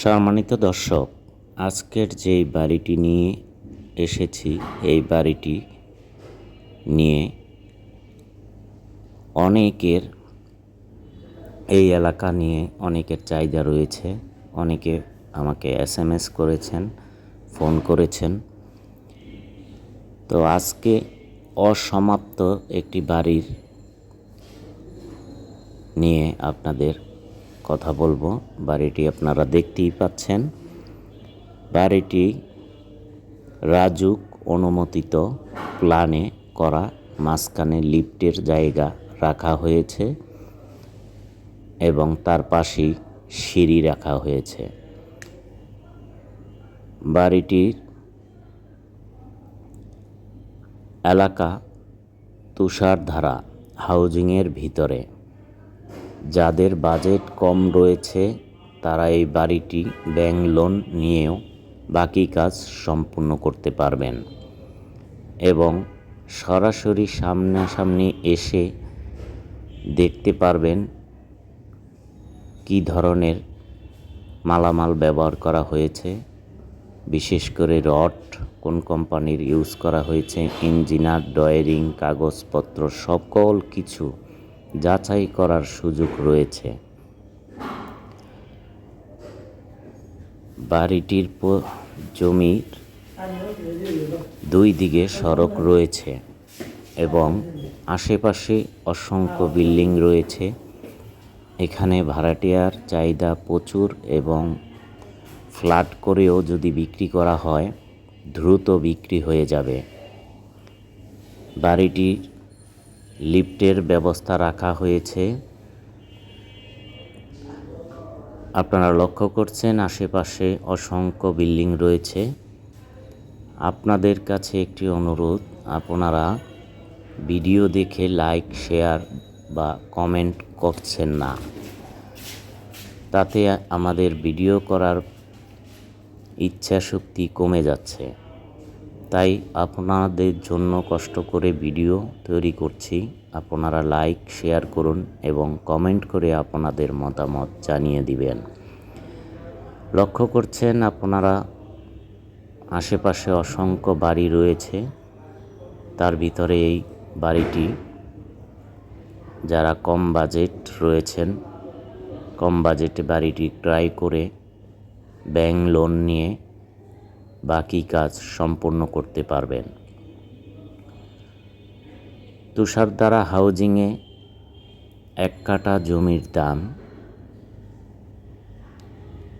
সম্মানিত দর্শক, আজকের যেই বাড়িটি নিয়ে এসেছি, এই বাড়িটি নিয়ে অনেকের এই এলাকা নিয়ে অনেকের চাহিদা রয়েছে। অনেকে আমাকে এস এম এস করেছেন, ফোন করেছেন। তো আজকে অসমাপ্ত একটি বাড়ির নিয়ে আপনাদের কথা বলব। বাড়িটি আপনারা দেখতেই পাচ্ছেন। বাড়িটি রাজুক অনুমোদিত প্ল্যানে করা মাঝখানে লিফটের জায়গা রাখা হয়েছে এবং তার পাশেই সিঁড়ি রাখা হয়েছে। বাড়িটির এলাকা তুষারধারা হাউজিংয়ের ভিতরে। যাদের বাজেট কম রয়েছে, তারা এই বাড়িটি ব্যাংক লোন নিয়েও বাকি কাজ সম্পূর্ণ করতে পারবেন। এবং সরাসরি সামনাসামনি এসে দেখতে পারবেন কী ধরনের মালামাল ব্যবহার করা হয়েছে। বিশেষ করে রড কোন কোম্পানির ইউজ করা হয়েছে, ইঞ্জিনার ডয়ারিং কাগজপত্র, সকল কিছু যাচাই করার সুযোগ রয়েছে। বাড়িটির জমির দুই দিকে সড়ক রয়েছে এবং আশেপাশে অসংখ্য বিল্ডিং রয়েছে। এখানে ভাড়াটিয়ার চাহিদা প্রচুর এবং ফ্ল্যাট করেও যদি বিক্রি করা হয়, দ্রুত বিক্রি হয়ে যাবে। বাড়িটির লিফটের ব্যবস্থা রাখা হয়েছে। আপনারা লক্ষ্য করছেন আশেপাশে অসংখ্য বিল্ডিং রয়েছে। আপনাদের কাছে একটি অনুরোধ, আপনারা ভিডিও দেখে লাইক, শেয়ার বা কমেন্ট করছেন না। তাতে আমাদের ভিডিও করার ইচ্ছা শক্তি কমে যাচ্ছে। তাই আপনাদের জন্য কষ্ট করে ভিডিও তৈরি করছি। আপনারা লাইক শেয়ার করুন এবং কমেন্ট করে আপনাদের মতামত জানিয়ে দিবেন। লক্ষ্য করছেন আপনারা আশেপাশে অসংখ্য বাড়ি রয়েছে। তার ভিতরে এই বাড়িটি যারা কম বাজেট রয়েছেন, কম বাজেটে বাড়িটি ক্রয় করে ব্যাংক লোন নিয়ে বাকি কাজ সম্পূর্ণ করতে পারবেন। তুষারদ্বারা হাউজিংয়ে এক কাঠা জমির দাম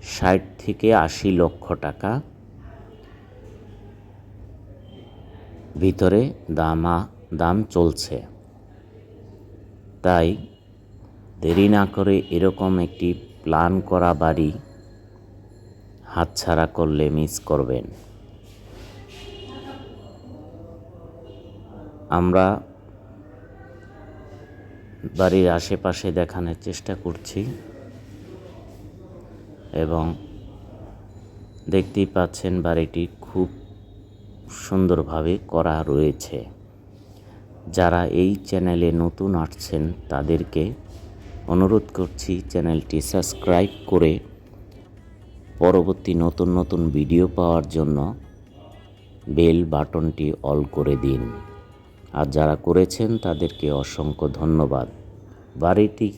ষাট থেকে আশি লক্ষ টাকা। ভিতরে দামা, দাম চলছে। তাই দেরি না করে এরকম একটি প্ল্যান করা বাড়ি হাতছাড়া করলে মিস করবেন। আমরা বাড়ির আশেপাশে দেখানোর চেষ্টা করছি এবং দেখতেই পাচ্ছেন বাড়িটি খুব সুন্দরভাবে করা রয়েছে। যারা এই চ্যানেলে নতুন আসছেন তাদেরকে অনুরোধ করছি চ্যানেলটি সাবস্ক্রাইব করে পরবর্তী নতুন নতুন ভিডিও পাওয়ার জন্য বেল বাটনটি অল করে দিন। আর যারা করেছেন, তাদেরকে অসংখ্য ধন্যবাদ। বাড়িটি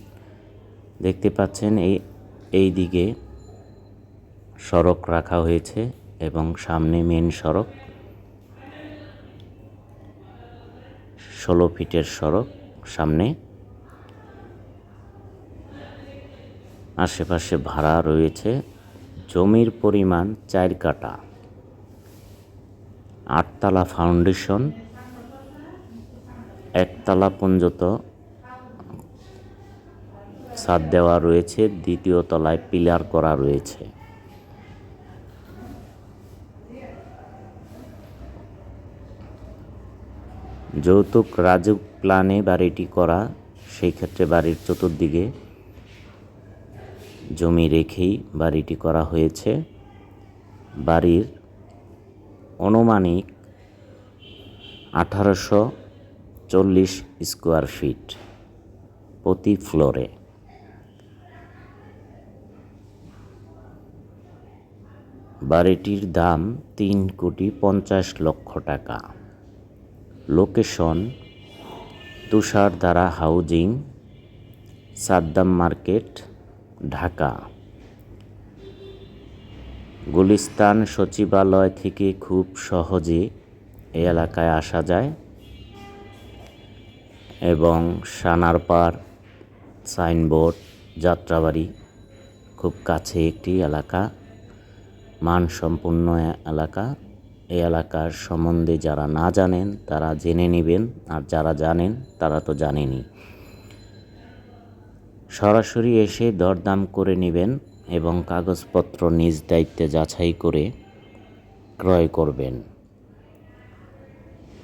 দেখতে পাচ্ছেন, এই এই দিকে সড়ক রাখা হয়েছে এবং সামনে মেন সড়ক, ষোলো ফিটের সড়ক সামনে। আশেপাশে ভাড়া রয়েছে। জমির পরিমাণ চার কাটা আটতলা ফাউন্ডেশন, একতলা পর্যন্ত ছাদ দেওয়া রয়েছে, দ্বিতীয় তলায় পিলার করা রয়েছে। যৌতুক রাজুক প্ল্যানে বাড়িটি করা, সেই ক্ষেত্রে বাড়ির চতুর্দিকে জমি রেখেই বাড়িটি করা হয়েছে। বাড়ির অনুমানিক আঠারোশো চল্লিশ স্কোয়ার ফিট প্রতি ফ্লোরে। বাড়িটির দাম তিন কোটি পঞ্চাশ লক্ষ টাকা। Location Tushardhara housing, Saddam market Dhaka. Gulistan সচিবালয় থেকে খুব সহজে এই এলাকায় আসা যায় এবং সানারপাড় সাইনবোর্ড যাত্রাবাড়ি খুব কাছে একটি এলাকা, মানসম্পন্ন এলাকা। এই এলাকার সম্বন্ধে যারা না জানেন তারা জেনে নেবেন, আর যারা জানেন তারা তো জানেনই। সরাসরি এসে দরদাম করে নেবেন এবং কাগজপত্র নিজ দায়িত্বে যাচাই করে ক্রয় করবেন।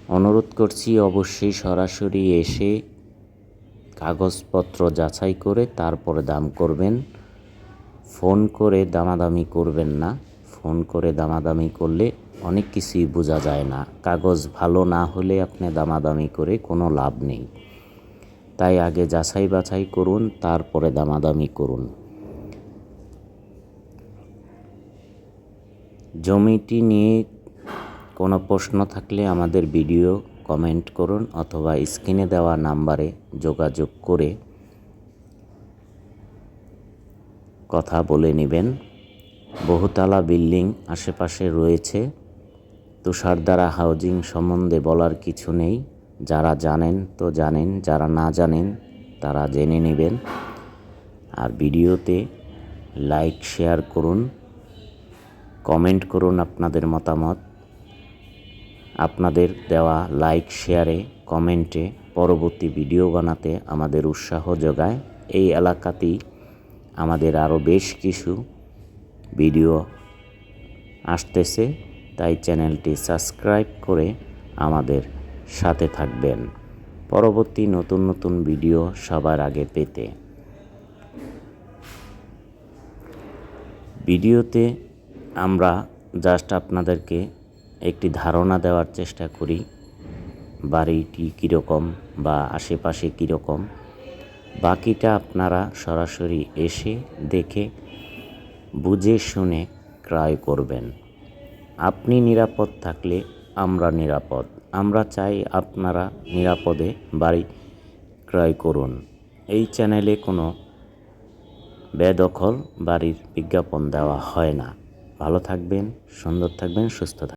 অনুরোধ করছি অবশ্যই সরাসরি এসে কাগজপত্র যাচাই করে তারপরে দাম করবেন। ফোন করে দামাদামি করবেন না। ফোন করে দামাদামি করলে অনেক কিছুই বোঝা যায় না। কাগজ ভালো না হলে আপনি দামাদামি করে কোনো লাভ নেই। তাই আগে যাচাই বাছাই করুন, তারপরে দামাদামি করুন। জমিটি নিয়ে কোনো প্রশ্ন থাকলে আমাদের ভিডিও কমেন্ট করুন অথবা স্ক্রিনে দেওয়া নাম্বারে যোগাযোগ করে কথা বলে নেবেন। বহুতলা বিল্ডিং আশেপাশে রয়েছে। তুষারধারা হাউজিং সম্বন্ধে বলার কিছু নেই। যারা জানেন তো জানেন, যারা না জানেন তারা জেনে নেবেন। আর ভিডিওতে লাইক শেয়ার করুন কমেন্ট করুন আপনাদের মতামত। আপনাদের দেওয়া লাইক শেয়ারে কমেন্টে পরবর্তী ভিডিও বানাতে আমাদের উৎসাহ যোগায়। এই এলাকাতেই আমাদের আরও বেশ কিছু ভিডিও আসতেছে, তাই চ্যানেলটি সাবস্ক্রাইব করে আমাদের সাথে থাকবেন। পরবর্তী নতুন নতুন ভিডিও সবার আগে পেতে। ভিডিওতে আমরা জাস্ট আপনাদেরকে একটি ধারণা দেওয়ার চেষ্টা করি বাড়িটি কীরকম বা আশেপাশে কীরকম। বাকিটা আপনারা সরাসরি এসে দেখে, বুঝে শুনে ক্রয় করবেন। আপনি নিরাপদ থাকলে আমরা নিরাপদ। আমরা চাই আপনারা নিরাপদে বাড়ি ক্রয় করুন। এই চ্যানেলে কোনো বেদখল বাড়ির বিজ্ঞাপন দেওয়া হয় না। ভালো থাকবেন, সুন্দর থাকবেন, সুস্থ থাকবেন।